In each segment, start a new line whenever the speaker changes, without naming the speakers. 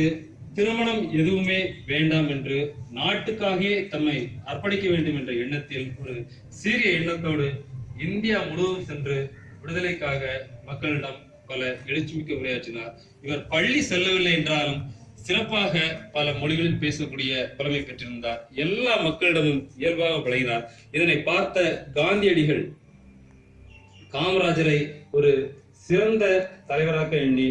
தனக்கு திருமணம் எதுவுமே வேண்டாம் என்று நாட்டுக்காகவே தம்மை அர்ப்பணிக்க வேண்டும் என்ற எண்ணத்தில் ஒரு சீரிய எண்ணத்தோடு இந்தியா முழுவதும் சென்று விடுதலைக்காக மக்களிடம் பல எழுச்சிமிக்க உரையாற்றினார். இவர் பள்ளி செல்லவில்லை என்றாலும் சிறப்பாக பல மொழிகளில் பேசக்கூடிய புலமை பெற்றிருந்தார். எல்லா மக்களிடமும் இயல்பாக பழகினார் இதனை பார்த்த காந்தியடிகள் காமராஜரை ஒரு சிறந்த தலைவராக எண்ணி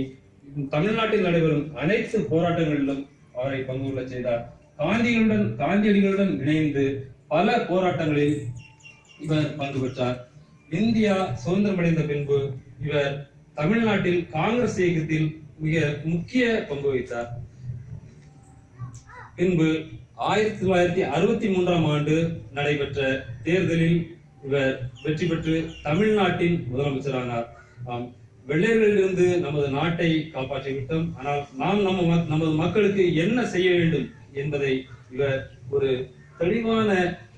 தமிழ்நாட்டில் நடைபெறும் அனைத்து போராட்டங்களிலும் அவரை பங்கு கொள்ள செய்தார். காந்திகளுடன் காந்தியடிகளுடன் இணைந்து பல போராட்டங்களில் இவர் பங்கு பெற்றார். இந்தியா சுதந்திரமடைந்த பின்பு இவர் தமிழ்நாட்டில் காங்கிரஸ் இயக்கத்தில் மிக முக்கிய பங்கு வகித்தார். பின்பு ஆயிரத்தி தொள்ளாயிரத்தி அறுபத்தி மூன்றாம் ஆண்டு நடைபெற்ற தேர்தலில் இவர் வெற்றி பெற்று தமிழ்நாட்டின் முதலமைச்சரானார். ஆம், வெள்ளையர்களிலிருந்து நமது நாட்டை காப்பாற்றி விட்டோம் ஆனால் நாம் நம்ம நமது மக்களுக்கு என்ன செய்ய வேண்டும் என்பதை இவர் ஒரு தெளிவான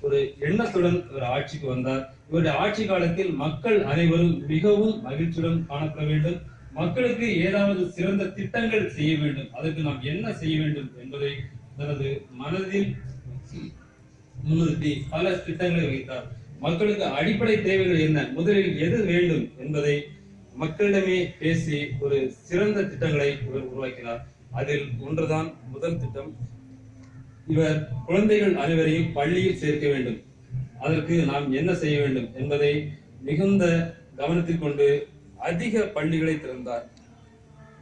ஒரு எண்ணத்துடன் இவர் ஆட்சிக்கு வந்தார். இவருடைய ஆட்சி காலத்தில் மக்கள் அனைவரும் மிகவும் மகிழ்ச்சியுடன் காணப்பட வேண்டும். மக்களுக்கு ஏதாவது சிறந்த திட்டங்கள் செய்ய வேண்டும். அதற்கு நாம் என்ன செய்ய வேண்டும் என்பதை தனது மனதில் முன்னிறுத்தி பல திட்டங்களை வைத்தார். மக்களுக்கு அடிப்படை தேவைகள் என்ன? முதலில் எது வேண்டும் என்பதை மக்களிடமே பேசி ஒரு சிறந்த திட்டங்களை இவர் உருவாக்கினார். அதில் ஒன்றுதான் முதல் திட்டம். இவர் குழந்தைகள் அனைவரையும் பள்ளியில் சேர்க்க வேண்டும். அதற்கு நாம் என்ன செய்ய வேண்டும் என்பதை மிகுந்த கவனத்தில் கொண்டு அதிக பள்ளிகளை திறந்தார்.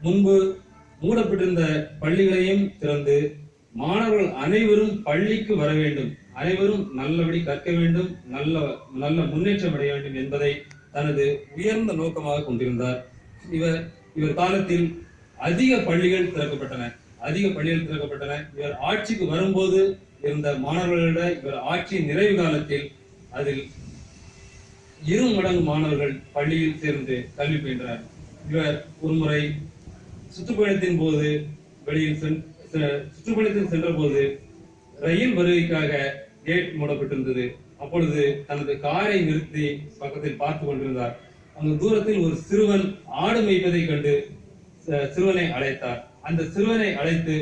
முன்பு மூடப்பட்டிருந்த பள்ளிகளையும் திறந்து மாணவர்கள் அனைவரும் பள்ளிக்கு வர வேண்டும். அனைவரும் நல்லபடி கற்க வேண்டும். நல்ல நல்ல முன்னேற்றம் அடைய வேண்டும் என்பதை தனது உயர்ந்த நோக்கமாக கொண்டிருந்தார். இவர் இவர் காலத்தில் அதிக பள்ளிகள் திறக்கப்பட்டன. அதிக பள்ளிகள் திறக்கப்பட்டன. இவர் ஆட்சிக்கு வரும்போது இருந்த மாணவர்களிட இவர் ஆட்சியின் நிறைவு காலத்தில் அதில் இரு மடங்கு மாணவர்கள் பள்ளியில் சேர்ந்து கல்வி பயின்றனர் இவர் ஒருமுறை சுற்றுப்பயணத்தின் போது வெளியில் சென்- செ- சுற்றுப்பயணத்தில் சென்ற போது ரயில் வருகைக்காக கேட் மூடப்பட்டிருந்தது. அப்பொழுது தனது காரை நிறுத்தி பக்கத்தில் பார்த்து கொண்டிருந்தார். அங்கு தூரத்தில் ஒரு சிறுவன் ஆடு மேய்ப்பதை கண்டு சிறுவனை அழைத்தார். அந்த சிறுவனை அழைத்து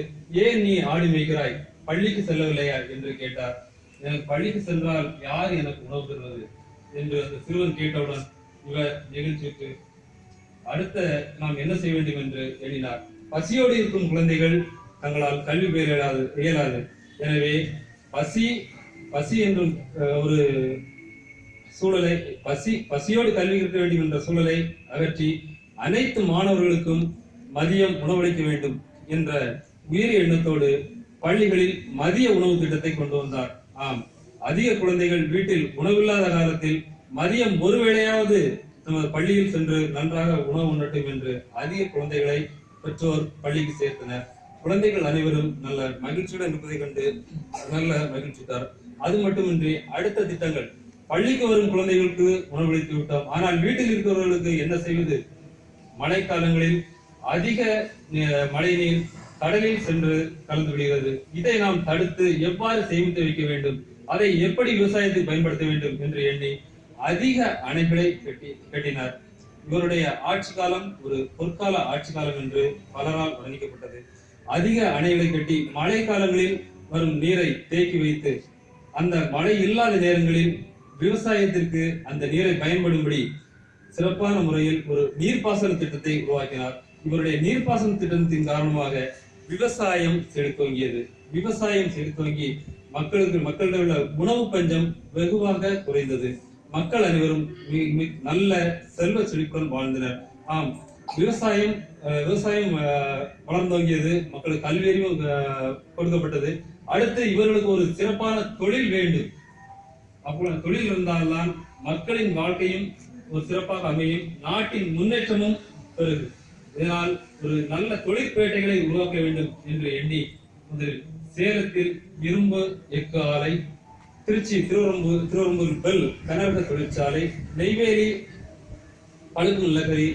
ஏன் நீ ஆடு மேய்க்கிறாய்? பள்ளிக்கு செல்லவில்லையா? என்று கேட்டார். எனக்கு பள்ளிக்கு சென்றால் யார் எனக்கு உணவு தருவது? என்று அந்த சிறுவன் கேட்டவுடன் இவர் நெகிழ்ச்சிக்கு அடுத்த நாம் என்ன செய்ய வேண்டும்? என்று எண்ணினார். பசியோடு இருக்கும் குழந்தைகள் தங்களால் கல்வி பெற இயலாது. எனவே பசி பசி என்றும் ஒரு சூழலை பசி பசியோடு கல்வி இருக்க வேண்டும் என்ற சூழலை அகற்றி அனைத்து மாணவர்களுக்கும் மதியம் உணவளிக்க வேண்டும் என்ற உயரிய எண்ணத்தோடு பள்ளிகளில் மதிய உணவு திட்டத்தை கொண்டு வந்தார். ஆம் அதிக குழந்தைகள் வீட்டில் உணவில்லாத காலத்தில் மதியம் ஒருவேளையாவது நமது பள்ளியில் சென்று நன்றாக உணவு உண்ணட்டும் என்று அதிக குழந்தைகளை பெற்றோர் பள்ளிக்கு சேர்த்தனர். குழந்தைகள் அனைவரும் நல்ல மகிழ்ச்சியுடன் இருப்பதை கண்டு நல்ல மகிழ்ச்சி தார் அது மட்டுமின்றி அடுத்த திட்டங்கள். பள்ளிக்கு வரும் குழந்தைகளுக்கு உணவளித்து விட்டோம். ஆனால் வீட்டில் இருக்கிறவர்களுக்கு என்ன செய்வது? மழைக்காலங்களில் அதிக அஹ், மழை நீர் கடலில் சென்று கலந்து விடுகிறது. இதை நாம் தடுத்து எவ்வாறு சேமித்து வைக்க வேண்டும்? அதை எப்படி விவசாயத்தை பயன்படுத்த வேண்டும் என்று எண்ணி அதிக அணைகளை கட்டி கட்டினார். இவருடைய ஆட்சி காலம் ஒரு பொற்கால ஆட்சி காலம் என்று பலரால் வர்ணிக்கப்பட்டது. அதிக அணைகளை கட்டி மழை காலங்களில் வரும் நீரை தேக்கி வைத்து அந்த மழை இல்லாத நேரங்களில் விவசாயத்திற்கு அந்த நீரை பயன்படும்படி சிறப்பான முறையில் ஒரு நீர்ப்பாசன திட்டத்தை உருவாக்கினார். இவருடைய நீர்ப்பாசன திட்டத்தின் காரணமாக விவசாயம் செழித்தோங்கியது. விவசாயம் செழித்தோங்கி மக்களுக்கு மக்களிடம் உள்ள உணவு பஞ்சம் வெகுவாக குறைந்தது. மக்கள் அனைவரும் மி- மி- நல்ல செல்வ செழிப்புடன் வாழ்ந்தனர். ஆம் விவசாயம் அஹ், விவசாயம் அஹ், வளர்ந்தோங்கியது. மக்களுக்கு கல்வியறிவு கொடுக்கப்பட்டது. அடுத்து இவர்களுக்கு ஒரு சிறப்பான தொழில் வேண்டும். அப்போ தொழில் இருந்தால்தான் மக்களின் வாழ்க்கையும் ஒரு சிறப்பாக அமையும். நாட்டின் முன்னேற்றமும் பெறுது இதனால் ஒரு நல்ல தொழிற்பேட்டைகளை உருவாக்க வேண்டும் என்று எண்ணி முதலில் சேலத்தில் இரும்பு எஃகு ஆலை திருச்சி திருவரம்பூர் திருவரம்பூர் பெல் கனரக தொழிற்சாலை நெய்வேலி பழுப்பு நிலக்கரி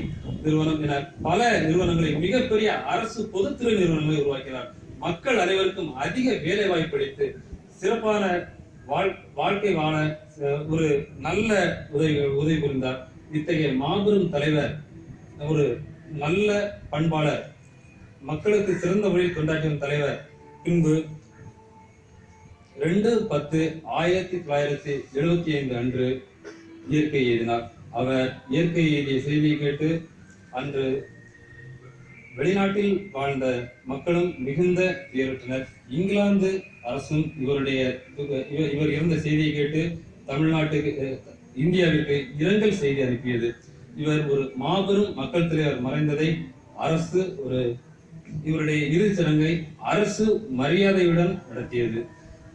நிறுவனம் என பல நிறுவனங்களை மிகப்பெரிய அரசு பொதுத்துறை நிறுவனங்களை உருவாக்கினார். மக்கள் அனைவருக்கும் அதிக வேலை வாய்ப்பு அளித்து சிறப்பான வாழ்- வாழ்க்கை வாழ ஒரு நல்ல உதவி உதவி புரிந்தார். இத்தகைய மாபெரும் தலைவர் ஒரு நல்ல பண்பாளர் மக்களுக்கு சிறந்த வழியில் கொண்டாட்டிய தலைவர். பின்பு ரெண்டு பத்து ஆயிரத்தி தொள்ளாயிரத்தி எழுபத்தி ஐந்து அன்று இயற்கை எழுதினார். அவர் இயற்கை எழுதிய செய்தியை கேட்டு அன்று வெளிநாட்டில் வாழ்ந்த மக்களும் மிகுந்த துயருற்றனர் இங்கிலாந்து அரசும் இவருடைய இவர் இவர் இறந்த செய்தியை கேட்டு தமிழ்நாட்டுக்கு இந்தியாவிற்கு இரங்கல் செய்தி அனுப்பியது. இவர் ஒரு மாபெரும் மக்கள் தலைவர் மறைந்ததை அரசு ஒரு இவருடைய இறுதிச் சடங்கை அரசு மரியாதையுடன் நடத்தியது.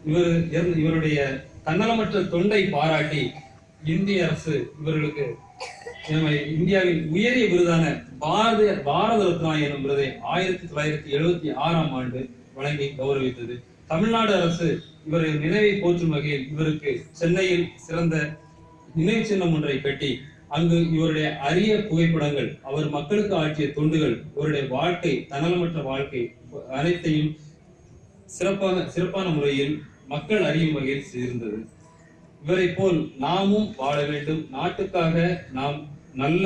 இவர் இவருடைய தன்னலமற்ற தொண்டை பாராட்டி இந்திய அரசு இவர்களுக்கு நம்ம இந்தியாவின் உயரிய விருதான பாரத பாரத ரத்னா எனும் விருதை ஆயிரத்தி தொள்ளாயிரத்தி எழுபத்தி ஆறாம் ஆண்டு வழங்கி கௌரவித்தது. தமிழ்நாடு அரசு இவரை நினைவை போற்றும் வகையில் இவருக்கு சென்னையில் சிறந்த நினைவு சின்னம் ஒன்றை கட்டி அங்கு இவருடைய அரிய புகைப்படங்கள் அவர் மக்களுக்கு ஆற்றிய தொண்டுகள் இவருடைய வாழ்க்கை தன்னலமற்ற வாழ்க்கை அனைத்தையும் சிறப்பான சிறப்பான முறையில் மக்கள் அறியும் வகையில் சேர்ந்தது. இவரை போல் நாமும் வாழ வேண்டும். நாட்டுக்காக நாம் நல்ல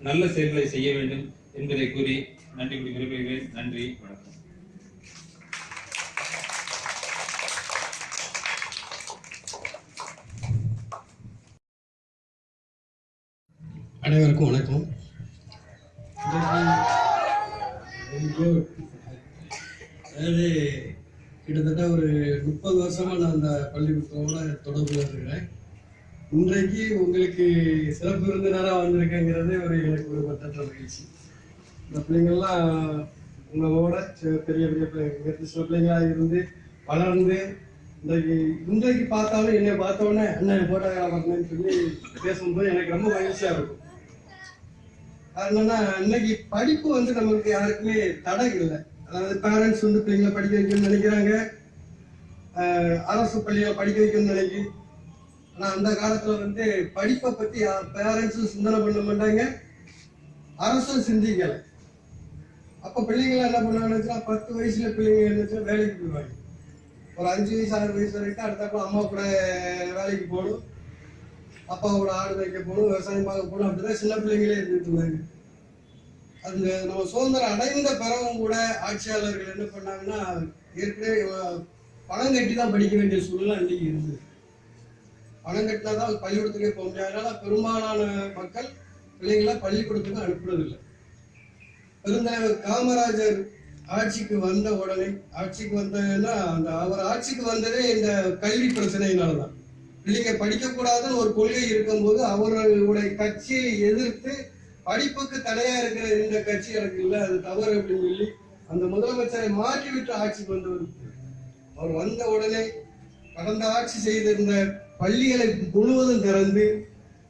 நல்ல செயல்களை செய்ய வேண்டும் என்பதை கூறி நன்றி கூறி விரும்புகிறேன் நன்றி வணக்கம்.
அனைவருக்கும் வணக்கம். அதாவது கிட்டத்தட்ட ஒரு முப்பது வருஷமா நான் அந்த பள்ளிக்கூடத்தோட தொடர்புல இருக்கிறேன். இன்றைக்கு உங்களுக்கு சிறப்பு விருந்தினராக வந்திருக்கேங்கிறது ஒரு எனக்கு ஒரு பத்தற்ற மகிழ்ச்சி. இந்த பிள்ளைங்கள்லாம் உங்களோட பெரிய பெரிய பிள்ளைங்க சில பிள்ளைங்களாக இருந்து வளர்ந்து இன்றைக்கு இன்றைக்கு பார்த்தாலும் என்னை பார்த்தோன்னே அண்ணன் அண்ணன் போட்டோகிராஃபர்னு சொல்லி பேசும்போது எனக்கு ரொம்ப மகிழ்ச்சியாக இருக்கும். என்னன்னா இன்னைக்கு படிப்பு வந்து நமக்கு யாருக்குமே தடை இல்லை. அதாவது பேரண்ட்ஸ் வந்து பிள்ளைங்களை படிக்க வைக்கணும்னு நினைக்கிறாங்க. அரசு பள்ளியில் படிக்க வைக்கணும்னு நினைக்கி ஆனா அந்த காலத்துல வந்து படிப்பை பத்தி பேரண்ட்ஸும் சிந்தனை பண்ண மாட்டாங்க. அரசும் சிந்திக்கல. அப்ப பிள்ளைங்களை என்ன பண்ணுவாங்கன்னா பத்து வயசுல பிள்ளைங்க என்ன வேலைக்கு போயிடுவாங்க. ஒரு அஞ்சு வயசு ஆறு வயசு வரைக்கும் அடுத்தப்ப அம்மா கூட வேலைக்கு போகணும். அப்பாவோட ஆடு வைக்க போகணும் விவசாயம் பார்க்க போகணும் அப்படிதான் சின்ன பிள்ளைங்களே இருந்துட்டு இருந்தாங்க. அந்த நம்ம சுதந்திரம் அடைந்த பிறகும் கூட ஆட்சியாளர்கள் என்ன பண்ணாங்கன்னா ஏற்கனவே பணம் கட்டி தான் படிக்க வேண்டிய சூழ்நிலை அன்னைக்கு இருந்தது. பணம் கட்டினா தான் பள்ளிக்கூடத்துக்கே போக முடியாது. அதனால பெரும்பாலான மக்கள் பிள்ளைகளை பள்ளிக்கூடத்துக்கு அனுப்புறதில்லை பெருந்தலைவர் காமராஜர் ஆட்சிக்கு வந்த உடனே ஆட்சிக்கு வந்ததுன்னா அந்த அவர் ஆட்சிக்கு வந்ததே இந்த கல்வி பிரச்சனையினால தான் பிள்ளைங்க படிக்கக்கூடாதுன்னு ஒரு கொள்கை இருக்கும்போது அவர்களுடைய கட்சியை எதிர்த்து படிப்புக்கு தடையா இருக்கிற இந்த கட்சி எனக்கு இல்லை அது தவறு அப்படின்னு சொல்லி அந்த முதலமைச்சரை மாற்றிவிட்டு ஆட்சிக்கு வந்தவர். அவர் வந்த உடனே கடந்த ஆட்சி செய்திருந்த பள்ளிகளை முழுவதும் திறந்து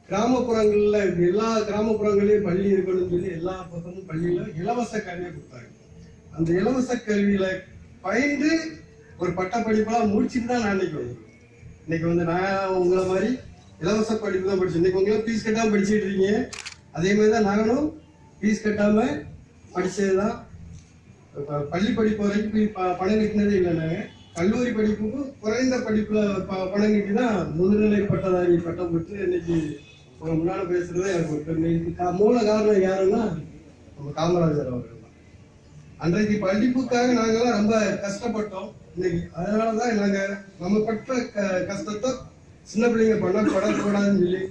கிராமப்புறங்களில் எல்லா கிராமப்புறங்களையும் பள்ளி இருக்கணும்னு சொல்லி எல்லா பக்கமும் பள்ளியில் இலவச கல்வியை கொடுத்தாங்க. அந்த இலவச கல்வியில பயின்று ஒரு பட்டப்படிப்பெல்லாம் முடிச்சுட்டு தான் நான் இன்னைக்கு வந்தேன். இன்னைக்கு வந்து நான் உங்களை மாதிரி இலவச படிப்பு தான் படிச்சேன். இன்னைக்கு உங்களை ஃபீஸ் கட்டாம படிச்சுட்டு இருக்கீங்க. அதே மாதிரி தான் நானும் ஃபீஸ் கட்டாமல் படித்தது தான் பள்ளி படிப்பு வரைக்கும் ப- பணம் கட்டினதே இல்லை நாங்கள் கல்லூரி படிப்புக்கும் குறைந்த படிப்புல ப- பணம் கட்டி தான் முதுநிலை பட்டதாரி பட்டம் பெற்று இன்னைக்கு உங்க முன்னால பேசுறதே எனக்கு ஒரு பெருமை மூல காரணம் யாருன்னா நம்ம காமராஜர் அவர்கள் தான். அன்றைக்கு படிப்புக்காக நாங்கெல்லாம் ரொம்ப கஷ்டப்பட்டோம் இன்னைக்கு. அதனாலதான் நாங்க நம்ம பட்ட க- கஷ்டத்தை சின்ன பிள்ளைங்க பண்ண படக்கூடாதுன்னு சொல்லி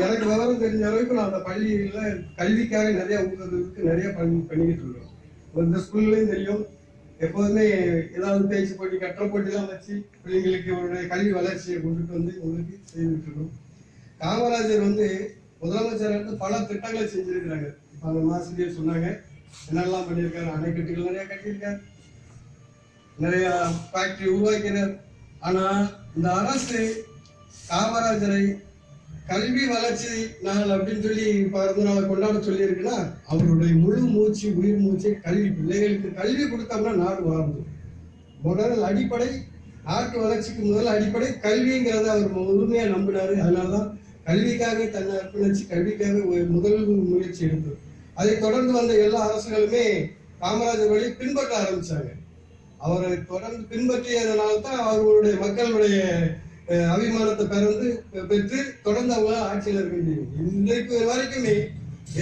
எனக்கு விவரம் தெரிஞ்ச அளவுக்கு நான் அந்த பள்ளியில கல்விக்காக நிறைய ஊக்குறதுக்கு நிறைய பண்ணி பண்ணிக்கிட்டு இருக்கோம் இந்த ஸ்கூல்லையும் தெரியும். எப்போதுமே ஏதாவது பேச்சு போட்டி கற்ற போட்டிலாம் வச்சு பிள்ளைங்களுக்கு அவருடைய கல்வி வளர்ச்சியை கொண்டுட்டு வந்து உங்களுக்கு செய்துட்டு இருக்கோம் காமராஜர் வந்து முதலமைச்சர் வந்து பல திட்டங்களை செஞ்சிருக்கிறாங்க. இப்ப அந்த மாசிரியர் சொன்னாங்க. என்னெல்லாம் பண்ணியிருக்காரு? அணைக்கட்டுகள் நிறைய கட்டியிருக்காரு. நிறைய ஃபேக்டரி உருவாக்கிறார் ஆனா இந்த அரசு காமராஜரை கல்வி வளர்ச்சி நாள் அப்படின்னு சொல்லி பிறந்த நாளை கொண்டாட சொல்லி இருக்குன்னா அவருடைய முழு மூச்சு உயிர் மூச்சு கல்வி பிள்ளைகளுக்கு கல்வி கொடுத்தோம்னா நாடு வாழ்ந்து முதல் அடிப்படை நாட்டு வளர்ச்சிக்கு முதல் அடிப்படை கல்விங்கிறத அவர் முழுமையா நம்பினாரு. அதனாலதான் கல்விக்காக தன்னை அர்ப்பணிச்சு கல்விக்காக முதல் முயற்சி எடுத்தது. அதை தொடர்ந்து வந்த எல்லா அரசுகளுமே காமராஜர் வழி பின்பற்ற ஆரம்பிச்சாங்க. அவரை தொடர்ந்து பின்பற்றியதனால தான் அவர்களுடைய மக்களுடைய அபிமானத்தை பிறந்து பெற்று தொடர்ந்து அவங்க ஆட்சியில் இருக்க இன்றைக்கு வரைக்குமே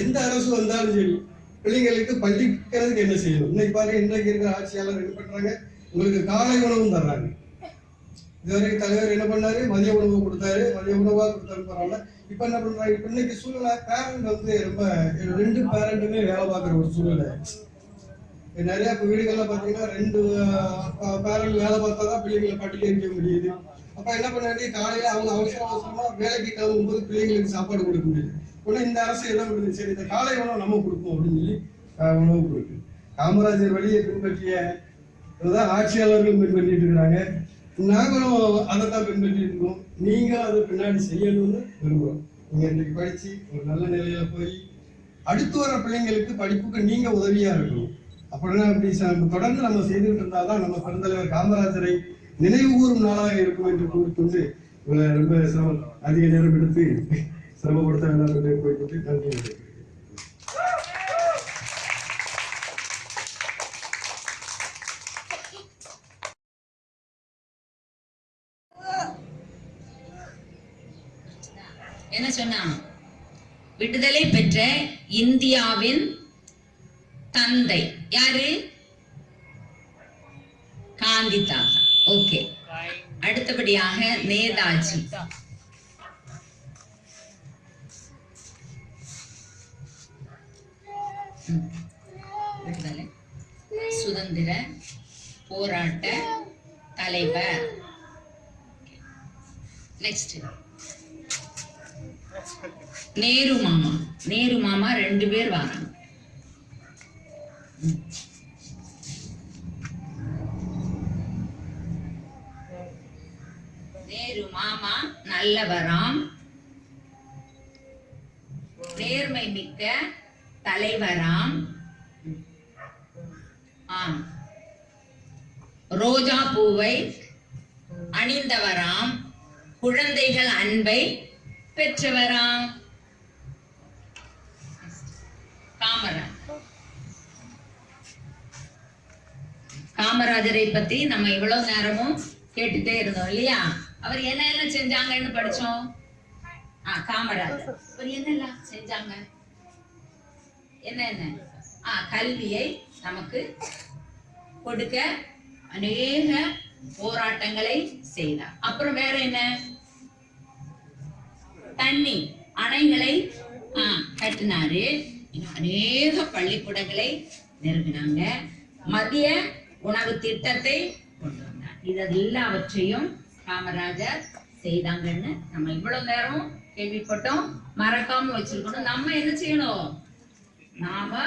எந்த அரசு வந்தாலும் சரி பிள்ளைங்களுக்கு படிக்கிறதுக்கு என்ன செய்யணும்? இன்னைக்கு பாருங்க இன்றைக்கு இருக்கிற ஆட்சியாளர் என்ன பண்றாங்க? உங்களுக்கு காலை உணவும் தர்றாங்க. இதுவரைக்கும் தலைவர் என்ன பண்ணாரு? மதிய உணவு கொடுத்தாரு. மதிய உணவா கொடுத்தாரு பரவாயில்ல. இப்ப என்ன பண்றாங்க? இப்ப இன்னைக்கு சூழ்நிலை பேரண்ட் வந்து ரொம்ப ரெண்டு பேரண்ட்டுமே வேலை பார்க்குற ஒரு சூழ்நிலை. நிறைய இப்போ வீடுகள்ல பாத்தீங்கன்னா ரெண்டு பேரண்ட் வேலை பார்த்தா தான் பிள்ளைங்களை பட்டியல் இருக்க முடியுது. அப்ப என்ன பண்ணாங்க காலையில அவங்க அவசர அவசரமா வேலைக்கு கிளம்பும் போது பிள்ளைங்களுக்கு சாப்பாடு கொடுக்க முடியல. உடனே இந்த அரசு என்ன பண்ணுது? சரி இந்த காலை உணவு நம்ம கொடுப்போம் அப்படின்னு சொல்லி உணவு கொடுக்கு காமராஜர் வழியை பின்பற்றிய இதுதான் ஆட்சியாளர்களும் பின்பற்றிட்டு இருக்கிறாங்க. நாங்களும் அதை தான் பின்பற்றிட்டு இருக்கோம். நீங்க அதை பின்னாடி செய்யணும்னு விரும்புகிறோம் நீங்க இன்னைக்கு படிச்சு ஒரு நல்ல நிலையில போய் அடுத்து வர பிள்ளைங்களுக்கு படிப்புக்கு நீங்க உதவியா இருக்கணும். அப்படின்னா அப்படி தொடர்ந்து நம்ம செய்துட்டு இருந்தாதான் நம்ம பெருந்தலைவர் காமராஜரை நினைவு கூறும் நாளாக இருக்கும் என்று கூறிக்கொண்டு உங்களை ரொம்ப சிரமம் அதிக நேரம் எடுத்து சிரமப்படுத்த வேண்டாம் என்று போய்விட்டு நன்றி
என்ன சொன்னா? விடுதலை பெற்ற இந்தியாவின் தந்தை. யாரு? காந்தி தாத்தா ஓகே. அடுத்தபடியாக நேதாஜி. விடுதலை சுதந்திர போராட்ட தலைவர். நெக்ஸ்ட் நேரு மாமா. நேரு மாமா ரெண்டு பேர் வராங்க. நேரு மாமா நல்லவராம். நேர்மை மிக்க தலைவராம். ஆம். ரோஜா பூவை அணிந்தவராம். குழந்தைகள் அன்பை பெற்றவராம். காமராஜ். காமராஜரை பத்தி நம்ம இவ்வளவு நேரமும் கேட்டுட்டே இருந்தோம் இல்லையா? அவர் என்ன எல்லாம் செஞ்சாங்கன்னு படிச்சோம். ஆ காமராஜர். அவர் என்னெல்லாம் செஞ்சாங்க? என்ன என்ன? ஆ கல்வியை நமக்கு கொடுக்க அநேக போராட்டங்களை செய்தார். அப்புறம் வேற என்ன? தண்ணி அணைகளை கட்டினாரு. அநேக பள்ளிக்கூடங்களை நிறுவினாங்க. மதிய உணவு திட்டத்தை கொண்டு வந்தார். இது எல்லாவற்றையும் காமராஜர் செய்தாங்கன்னு நம்ம இவ்வளவு நேரம் கேள்விப்பட்டோம். மறக்காம வச்சிருக்கணும். நம்ம என்ன செய்யணும்? நாம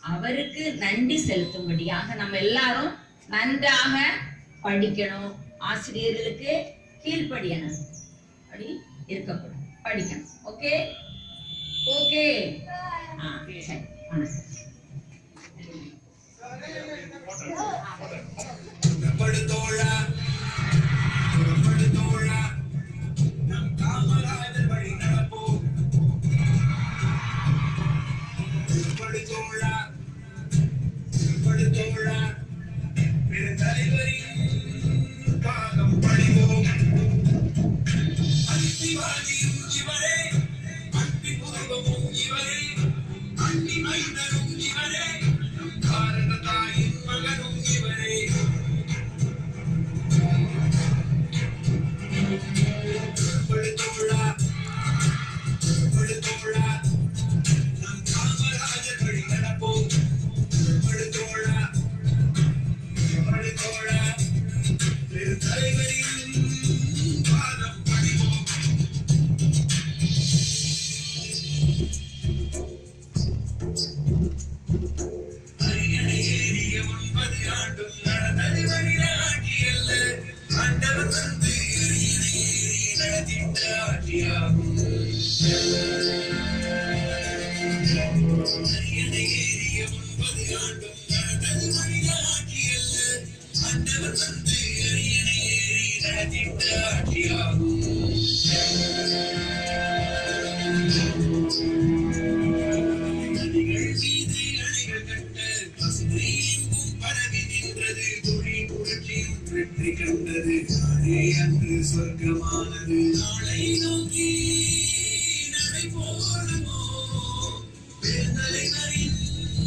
அவருக்கு நன்றி செலுத்தும்படியாக நம்ம எல்லாரும் நன்றாக படிக்கணும். ஆசிரியர்களுக்கு கீழ்ப்படியணும். அப்படி இருக்கப்படும் படிக்கணும். ஓகே? ஓகே? ஆ சரி. வணக்கம்.
தலைவரின் படுதோழா படிவோம் அதிவாதி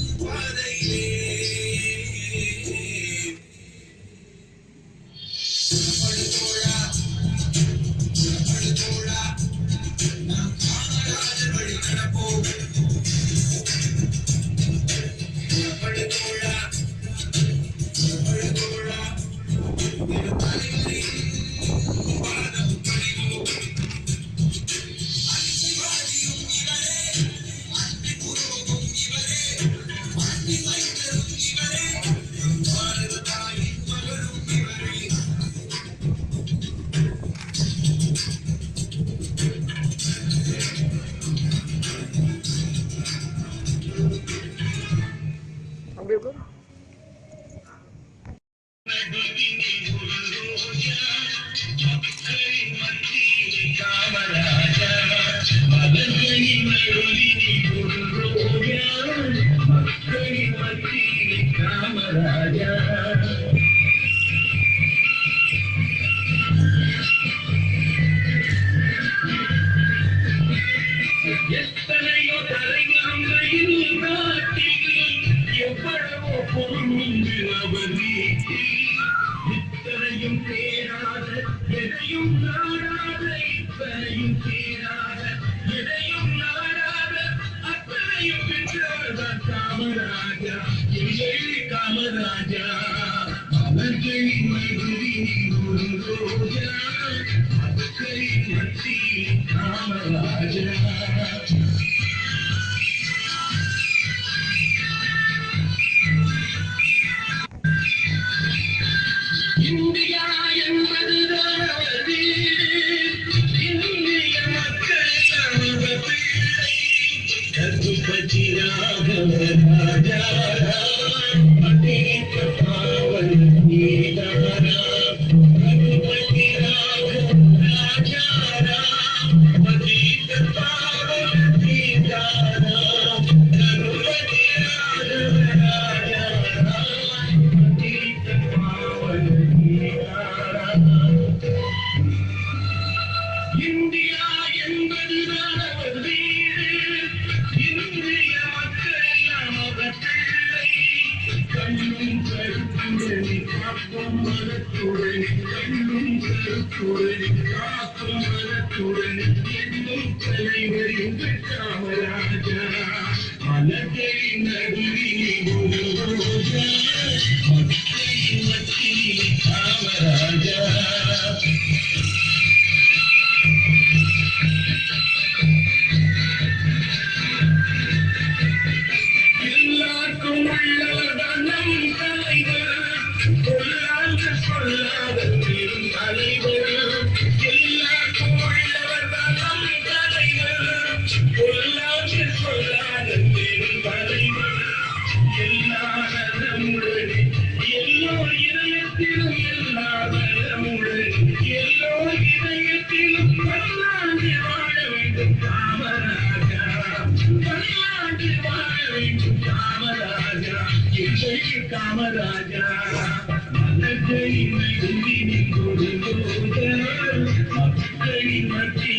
சொர்க்கமானது காமராஜா எல்லைக்கு காமராஜா. மலர்களின் நெருங்கி நின்றொரு மக்களின் மத்திய